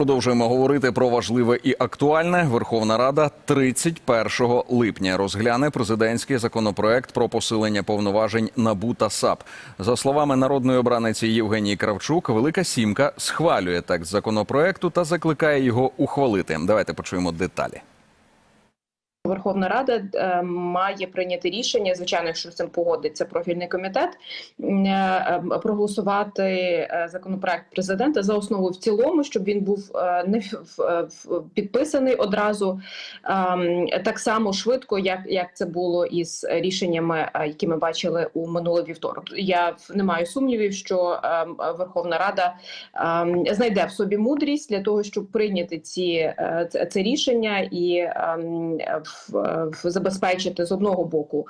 Продовжуємо говорити про важливе і актуальне. Верховна Рада 31 липня розгляне президентський законопроект про посилення повноважень НАБУ та САП. За словами народної обраниці Євгенії Кравчук, Велика Сімка схвалює текст законопроекту та закликає його ухвалити. Давайте почуємо деталі. Верховна Рада е, має прийняти рішення, звичайно, якщо з цим погодиться профільний комітет, е, е, проголосувати законопроект президента за основу в цілому, щоб він був не підписаний одразу е, так само швидко, як, як це було із рішеннями, які ми бачили у минулий вівторок. Я не маю сумнівів, що е, Верховна Рада е, знайде в собі мудрість для того, щоб прийняти ці це, рішення і ем, в забезпечити з одного боку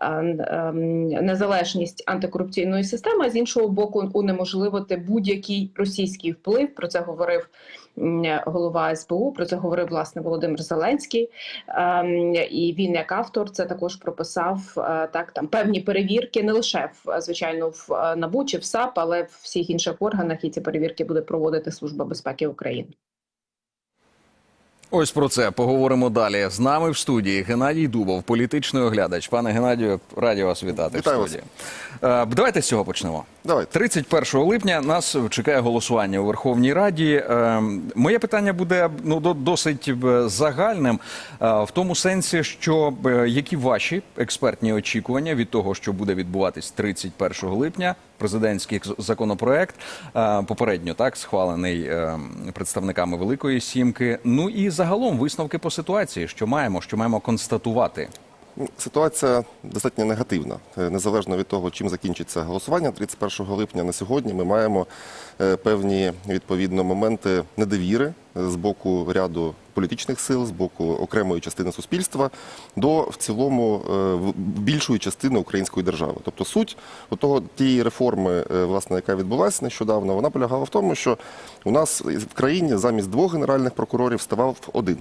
е, ем, незалежність антикорупційної системи, а з іншого боку, унеможливити будь-який російський вплив. Про це говорив голова СБУ. Про це говорив власне Володимир Зеленський. Ем, І він, як автор, це також прописав е, так. Там певні перевірки, не лише в звичайно в е, НАБУ чи в САП, але в всіх інших органах. І ці перевірки буде проводити Служба безпеки України. Ось про це поговоримо далі. З нами в студії Геннадій Дубов, політичний оглядач. Пане Геннадію, раді вас вітати Вітаю в студії. Вас. Давайте з цього почнемо. Давайте. 31 липня нас чекає голосування у Верховній Раді. Е, Моє питання буде ну до- досить е, загальним, е, в тому сенсі, що е, які ваші експертні очікування від того, що буде відбуватись 31 липня. Президентський законопроект попередньо так схвалений представниками Великої Сімки. Ну і загалом висновки по ситуації, що маємо, що маємо констатувати. Ну, Ситуація достатньо негативна. Е, Незалежно від того, чим закінчиться голосування 31 липня на сьогодні, ми маємо е, певні відповідно моменти недовіри е, з боку ряду політичних сил, з боку окремої частини суспільства до в цілому більшої частини української держави. Тобто суть того тієї реформи, власне, яка відбулася нещодавно, вона полягала в тому, що у нас в країні замість двох генеральних прокурорів ставав один.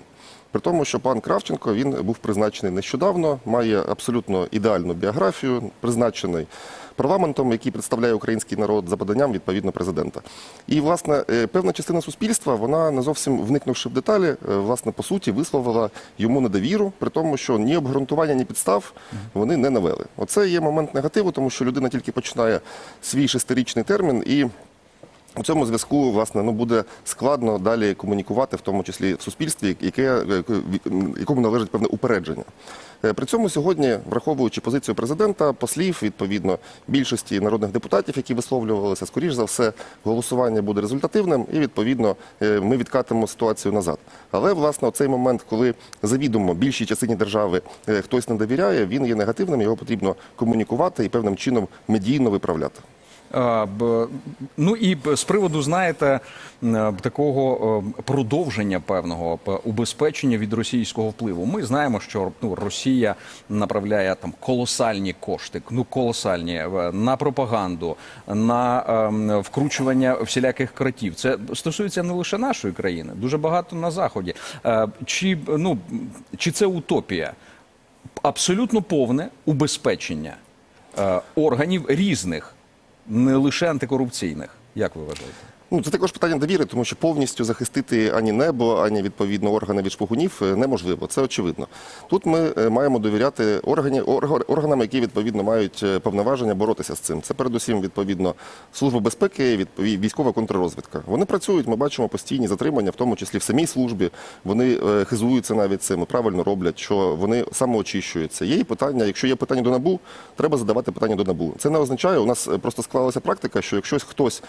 При тому, що пан Кравченко він був призначений нещодавно, має абсолютно ідеальну біографію, призначений парламентом, який представляє український народ за поданням відповідно президента. І власне е, певна частина суспільства, вона не зовсім вникнувши в деталі, е, власне по суті висловила йому недовіру, при тому, що ні обґрунтування, ні підстав вони не навели. Оце є момент негативу, тому що людина тільки починає свій шестирічний термін і. У цьому зв'язку власне ну буде складно далі комунікувати, в тому числі в суспільстві, яке е, якому належить певне упередження. Е, При цьому сьогодні, враховуючи позицію президента, послів, відповідно більшості народних депутатів, які висловлювалися, скоріш за все, голосування буде результативним, і відповідно е, ми відкатимо ситуацію назад. Але власне цей момент, коли завідомо більшій частині держави хтось не довіряє, він є негативним. Його потрібно комунікувати і певним чином медійно виправляти. Ну і з приводу, знаєте, такого е, продовження певного убезпечення від російського впливу. Ми знаємо, що ну, Росія направляє там колосальні кошти, ну колосальні е, на пропаганду, на ем, вкручування всіляких кратів. Це стосується не лише нашої країни, дуже багато на заході. Е, Чи ну чи це утопія? Абсолютно повне убезпечення е, органів різних не лише антикорупційних. Як ви вважаєте? Ну, це також питання довіри, тому що повністю захистити ані небо, ані відповідно органи від шпигунів е, неможливо. Це очевидно. Тут ми е, маємо довіряти органі, органам, які відповідно мають е, повноваження боротися з цим. Це передусім відповідно служба безпеки, військова контррозвідка. Вони працюють. Ми бачимо постійні затримання, в тому числі в самій службі. Вони хизуються навіть цим, і правильно роблять, що вони самоочищуються. Є і питання. Якщо є питання до набу, треба задавати питання до набу. Це не означає. У нас просто склалася практика, що якщо хтось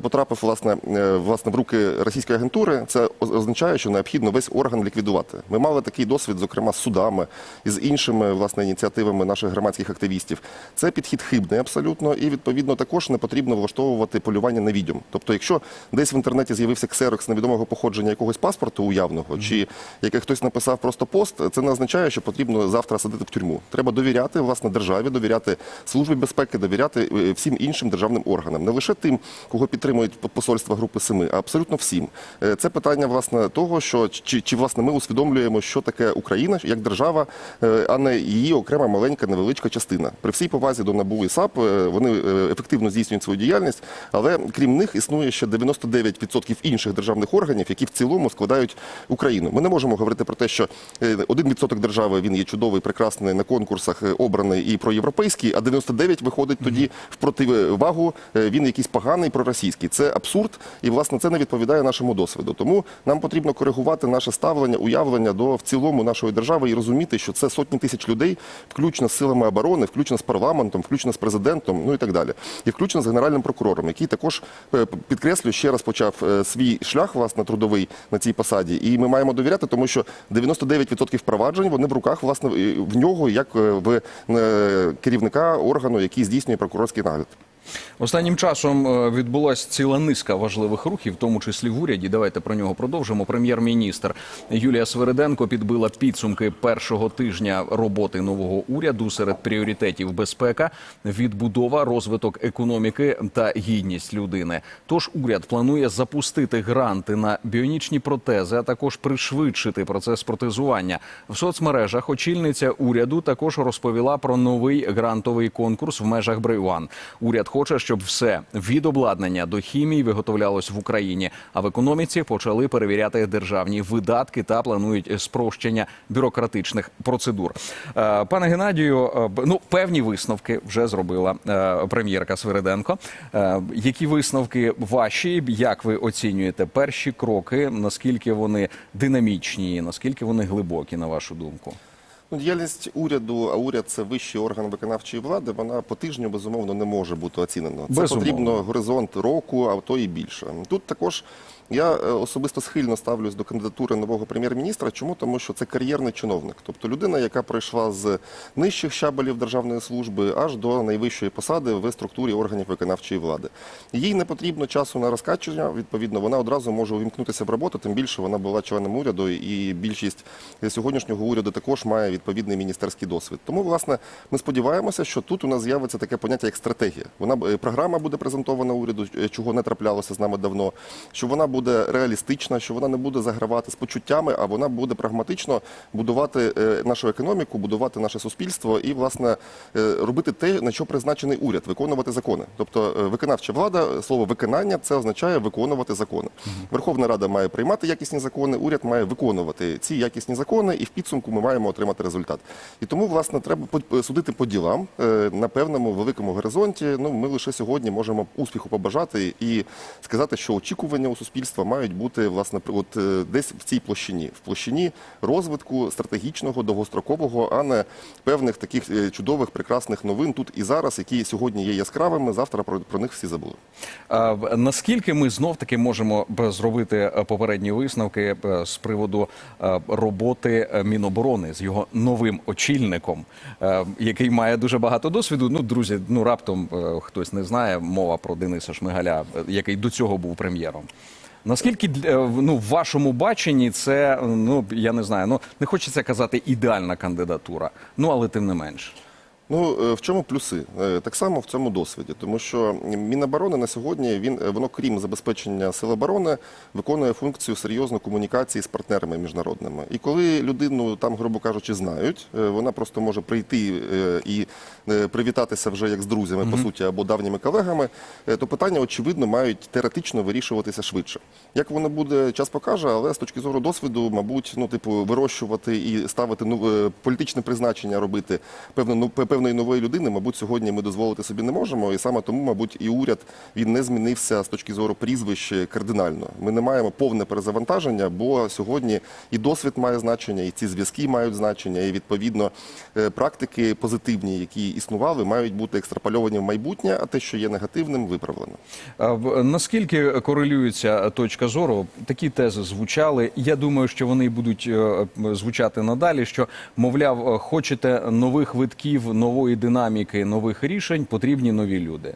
потрапив власне е, власне в руки російської агентури, це означає, що необхідно весь орган ліквідувати. Ми мали такий досвід, зокрема з судами і з іншими власне ініціативами наших громадських активістів. Це підхід хибний абсолютно, і відповідно також не потрібно влаштовувати полювання на відьом. Тобто, якщо десь в інтернеті з'явився ксерокс невідомого походження якогось паспорту уявного, чи який хтось написав просто пост, це не означає, що потрібно завтра садити в тюрму. Треба довіряти власне державі, довіряти службі безпеки, довіряти е, всім іншим державним органам, не лише тим, кого підтримують посольства посольства Групи Семи, а абсолютно всім. Е, Це питання власне того, що чи, чи власне ми усвідомлюємо, що таке Україна як держава, е, а не її окрема маленька невеличка частина. При всій повазі до НАБУ і САП е, вони ефективно здійснюють свою діяльність, але крім них існує ще 99% інших державних органів, які в цілому складають Україну. Ми не можемо говорити про те, що е, 1% держави він є чудовий, прекрасний на конкурсах обраний і проєвропейський, а 99 виходить тоді в противагу. Він якийсь поганий проросійський. Це абсурд, і власне це не відповідає нашому досвіду. Тому нам потрібно коригувати наше ставлення, уявлення до в цілому нашої держави і розуміти, що це сотні тисяч людей, включно з силами оборони, включно з парламентом, включно з президентом, ну і так далі, і включно з генеральним прокурором, який також е, підкреслюю, ще раз почав е, свій шлях власне трудовий на цій посаді. І ми маємо довіряти, тому що 99% впроваджень вони в руках власне в нього, як е, в керівника органу, який здійснює прокурорський нагляд. Останнім часом е, відбулася ціла низка важливих рухів, в тому числі в уряді. Давайте про нього продовжимо. Прем'єр-міністр Юлія Свериденко підбила підсумки першого тижня роботи нового уряду серед пріоритетів безпека, відбудова, розвиток економіки та гідність людини. Тож уряд планує запустити гранти на біонічні протези, а також пришвидшити процес протезування. В соцмережах очільниця уряду також розповіла про новий грантовий конкурс в межах Брейван. Уряд хоче, щоб все від обладнання до хімії виготовлялось в Україні. А в економіці почали перевіряти державні видатки та планують спрощення бюрократичних процедур. Е, Пане Геннадію, е, ну певні висновки вже зробила е, прем'єрка Свириденко. Які висновки ваші? Як ви оцінюєте перші кроки? Наскільки вони динамічні? Наскільки вони глибокі, на вашу думку? Ну, діяльність уряду, а уряд це вищий орган виконавчої влади. Вона по тижню безумовно не може бути оцінена. Це Безумовно. потрібно горизонт року, а то і більше. Тут також я е, особисто схильно ставлюсь до кандидатури нового прем'єр-міністра. Чому тому, що це кар'єрний чиновник, тобто людина, яка пройшла з нижчих щабелів державної служби аж до найвищої посади в структурі органів виконавчої влади. Їй не потрібно часу на розкачення. Відповідно, вона одразу може увімкнутися в роботу. Тим більше вона була членом уряду, і більшість сьогоднішнього уряду також має відповідний міністерський досвід. Тому, власне, ми сподіваємося, що тут у нас з'явиться таке поняття як стратегія. Вона е, програма буде презентована уряду, е, чого не траплялося з нами давно. Що вона буде реалістична, що вона не буде загравати з почуттями, а вона буде прагматично будувати е, нашу економіку, будувати наше суспільство і, власне, е, робити те, на що призначений уряд, виконувати закони. Тобто, е, виконавча влада, слово виконання це означає виконувати закони. Верховна Рада має приймати якісні закони, уряд має виконувати ці якісні закони, і в підсумку ми маємо отримати результат. І тому, власне, треба судити по ділам на певному великому горизонті. Ну, ми лише сьогодні можемо успіху побажати і сказати, що очікування у суспільства мають бути власне от е, десь в цій площині, в площині розвитку стратегічного, довгострокового, а не певних таких е, чудових, прекрасних новин тут і зараз, які сьогодні є яскравими. Завтра про, про них всі забули. А, Наскільки ми знов таки можемо зробити е, попередні висновки з приводу роботи Міноборони з його новим очільником, який має дуже багато досвіду? Ну, друзі, ну раптом хтось не знає мова про Дениса Шмигаля, який до цього був прем'єром. Наскільки е, ну, в вашому баченні це ну я не знаю, ну не хочеться казати ідеальна кандидатура, ну але тим не менш. Ну е, в чому плюси? Е, Так само в цьому досвіді, тому що Міноборони на сьогодні він е, воно, крім забезпечення сил оборони, виконує функцію серйозної комунікації з партнерами міжнародними. І коли людину там, грубо кажучи, знають, вона просто може прийти і привітатися вже як з друзями, по суті, або давніми колегами, то питання очевидно мають теоретично вирішуватися швидше. Як воно буде, час покаже, але з точки зору досвіду, мабуть, ну типу вирощувати і ставити ну, політичне призначення робити певно, ну, певної нової людини, мабуть, сьогодні ми дозволити собі не можемо. І саме тому, мабуть, і уряд він не змінився з точки зору прізвищ кардинально. Ми не маємо повне перезавантаження, бо сьогодні і досвід має значення, і ці зв'язки мають значення, і відповідно е, практики позитивні, які існували, мають бути екстрапольовані в майбутнє, а те, що є негативним, виправлено. Наскільки корелюється точка зору? Такі тези звучали. Я думаю, що вони будуть е, звучати надалі. Що мовляв, е, хочете нових витків, нової динаміки, нових рішень, потрібні нові люди.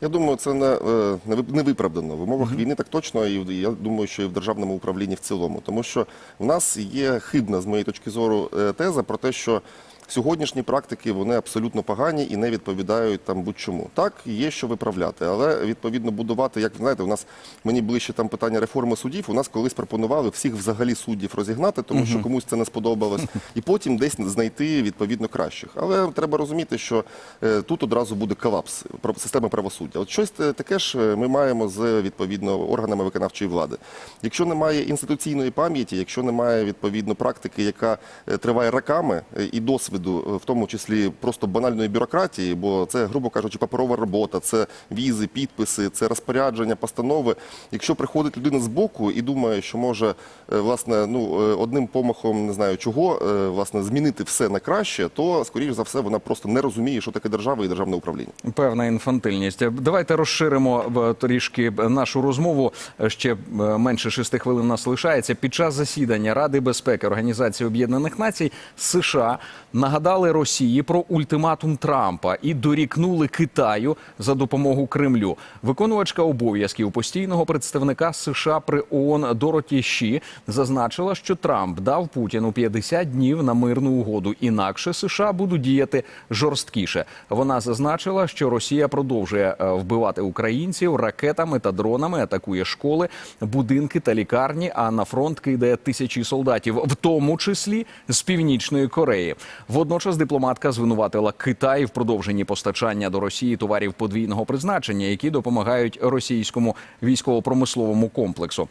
Я думаю, це не, е, не вип- не виправдано. В умовах війни так точно, і я думаю, що і в державному управлінні в цілому. Тому що в нас є хибна, з моєї точки зору, е, теза про те, що Сьогоднішні практики вони абсолютно погані і не відповідають там будь-чому. Так, є що виправляти, але відповідно будувати, як ви знаєте, у нас мені ближче там питання реформи судів. У нас колись пропонували всіх взагалі суддів розігнати, тому що комусь це не сподобалось, і потім десь знайти відповідно кращих. Але треба розуміти, що е, тут одразу буде колапс системи правосуддя. От щось таке ж е, ми маємо з відповідно органами виконавчої влади. Якщо немає інституційної пам'яті, якщо немає відповідно практики, яка е, триває роками е, і досвіду, е, в тому числі просто банальної бюрократії, бо це, грубо кажучи, паперова робота, це візи, підписи, це розпорядження, постанови. Якщо приходить людина з боку і думає, що може е, власне ну е, одним помахом не знаю чого власне змінити все на краще, то скоріш за все вона просто не розуміє, що таке держава і державне управління. Певна інфантильність. Давайте розширимо трішки нашу розмову. Ще менше шести хвилин нас лишається. Під час засідання Ради безпеки Організації Об'єднаних Націй США нагадали Росії про ультиматум Трампа і дорікнули Китаю за допомогу Кремлю. Виконувачка обов'язків постійного представника США при ООН Дороті Ші зазначила, що Трамп дав Путіну 50 днів на мирну угоду. Інакше США будуть діяти жорсткіше. Вона зазначила, що Росія продовжує е, вбивати українців ракетами та дронами, атакує школи, будинки та лікарні. А на фронт кидає тисячі солдатів, в тому числі з північної Кореї. Водночас дипломатка звинуватила Китай в продовженні постачання до Росії товарів подвійного призначення, які допомагають російському військово-промисловому комплексу.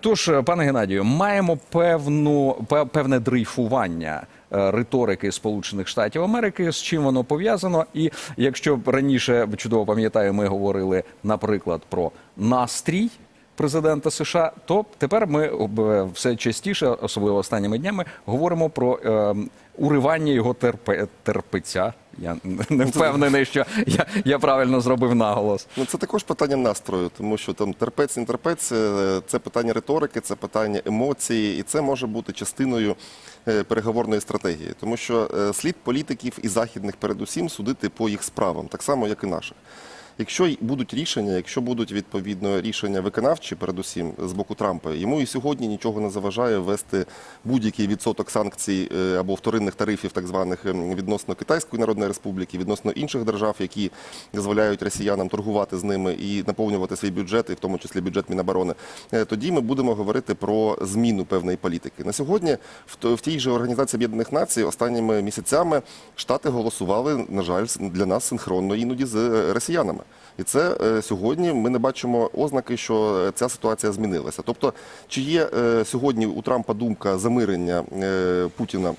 Тож, пане Геннадію, маємо певну певне дрейфування. е, Риторики Сполучених Штатів Америки, з чим воно пов'язано, і якщо раніше чудово пам'ятаю, ми говорили, наприклад, про настрій президента США, то тепер ми е, все частіше, особливо останніми днями, говоримо про е, уривання його терпе, терпиця. Я не впевнений, що я, я правильно зробив наголос. Ну це також питання настрою, тому що там терпець, не терпець е, це питання риторики, це питання емоції, і це може бути частиною е, переговорної стратегії, тому що е, слід політиків і західних передусім судити по їх справам, так само як і наших. Якщо будуть рішення, якщо будуть відповідно рішення виконавчі, передусім з боку Трампа, йому і сьогодні нічого не заважає ввести будь-який відсоток санкцій е, або вторинних тарифів, так званих ем, відносно Китайської Народної Республіки, відносно інших держав, які дозволяють росіянам торгувати з ними і наповнювати свій бюджет, і в тому числі бюджет Міноборони. Е, Тоді ми будемо говорити про зміну певної політики. На сьогодні в тій же організації Об'єднаних Націй останніми місяцями штати голосували, на жаль, для нас синхронно іноді з е, росіянами. І це е, сьогодні ми не бачимо ознаки, що е, ця ситуація змінилася. Тобто, чи є е, сьогодні у Трампа думка замирення е, Путіна?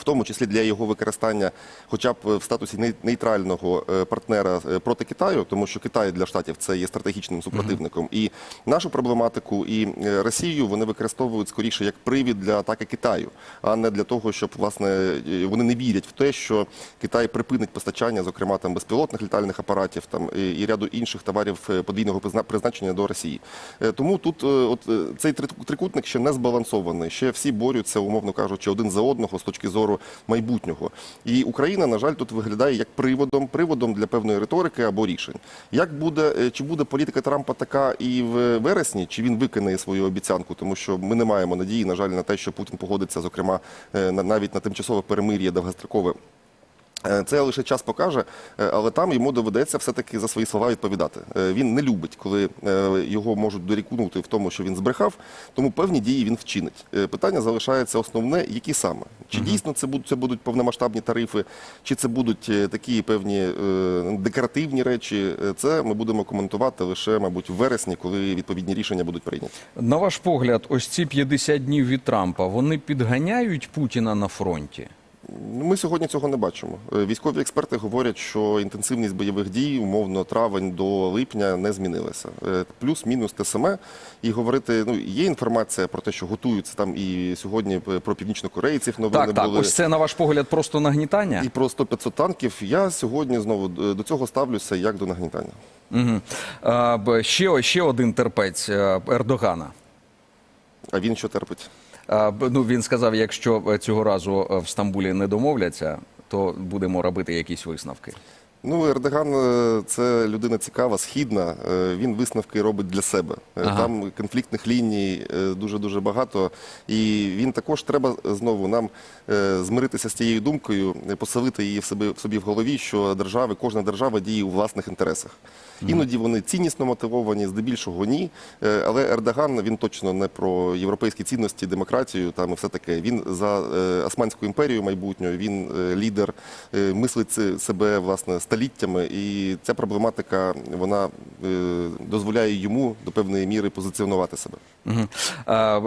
В тому числі для його використання, хоча б в статусі нейтрального е, партнера е, проти Китаю, тому що Китай для штатів це є стратегічним супротивником, і нашу проблематику і е, Росію вони використовують скоріше як привід для атаки Китаю, а не для того, щоб власне е, вони не вірять в те, що Китай припинить постачання, зокрема там безпілотних літальних апаратів, там і, і ряду інших товарів е, подвійного призначення до Росії. Е, Тому тут е, от е, цей трикутник ще не збалансований. Ще всі борються, умовно кажучи, один за одного з точки зору майбутнього. І Україна, на жаль, тут виглядає як приводом, приводом для певної риторики або рішень. Як буде е, чи буде політика Трампа така і в вересні, чи він виконає свою обіцянку, тому що ми не маємо надії, на жаль, на те, що Путін погодиться, зокрема, е, на- навіть на тимчасове перемир'я довгострокове. Е, Це лише час покаже, е, але там йому доведеться все-таки за свої слова відповідати. Е, Він не любить, коли його можуть дорікнути в тому, що він збрехав, тому певні дії він вчинить. Питання залишається основне, які саме. Чи дійсно це будуть, це будуть повномасштабні тарифи, чи це будуть такі певні декоративні речі. Це ми будемо коментувати лише, мабуть, в вересні, коли відповідні рішення будуть прийняті. На ваш погляд, ось ці 50 днів від Трампа вони підганяють Путіна на фронті. Ну, Ми сьогодні цього не бачимо. Е, Військові експерти говорять, що інтенсивність бойових дій, умовно, травень до липня не змінилася. Е, Плюс-мінус те саме. І говорити, ну є інформація про те, що готуються там і сьогодні про північнокорейців новини Так, так, були. ось це на ваш погляд просто нагнітання. І про 100-500 танків. Я сьогодні знову е, до цього ставлюся як до нагнітання. Угу. А, ще, ще один терпець Ердогана. А він що терпить? Ну, він сказав, якщо е, цього разу е, в Стамбулі не домовляться, то будемо робити якісь висновки. Ну, Ердоган е, це людина цікава, східна. Е, Він висновки робить для себе. Е, Ага. Там конфліктних ліній дуже дуже багато. І він також треба знову нам змиритися з тією думкою, поселити її в себе в собі в голові, що держави, кожна держава діє у власних інтересах. Іноді вони ціннісно мотивовані, здебільшого ні. Але Ердоган він точно не про європейські цінності, демократію там і все таке. Він за Османську імперію майбутнього, він лідер, мислить себе власне століттями, і ця проблематика вона е, дозволяє йому до певної міри позиціонувати себе.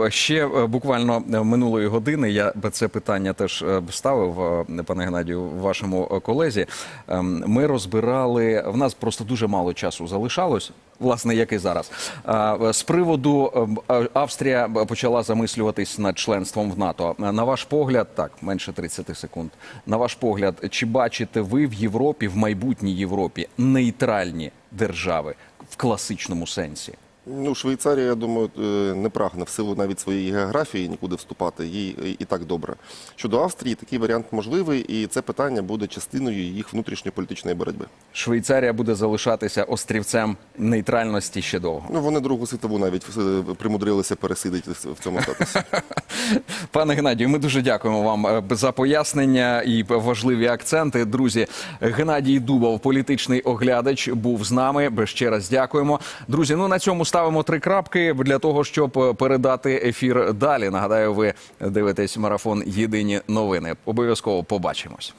Ще е, буквально е, минулої години я би це питання теж ставив, пане Геннадію, вашому колезі. Ем, Ми розбирали, в нас просто дуже мало часу залишалось, власне, як і зараз. Е, З приводу ем, Австрія почала замислюватись над членством в НАТО. Е, На ваш погляд, так, менше 30 секунд. На ваш погляд, чи бачите ви в Європі, в майбутній Європі, нейтральні держави в класичному сенсі? Ну, Швейцарія, я думаю, е, не прагне в силу навіть своєї географії нікуди вступати. Їй і- і так добре. Щодо Австрії, такий варіант можливий, і це питання буде частиною їх внутрішньополітичної боротьби. Швейцарія буде залишатися острівцем нейтральності ще довго. Ну вони Другу світову навіть е, примудрилися пересидіти в цьому статусі. Пане Геннадію, ми дуже дякуємо вам е, за пояснення і важливі акценти. Друзі, Геннадій Дубов, політичний оглядач, був з нами. Ще раз дякуємо. Друзі, ну на цьому ставимо три крапки для того, щоб е, передати ефір далі. Нагадаю, ви дивитесь марафон Єдині новини. Обов'язково побачимось.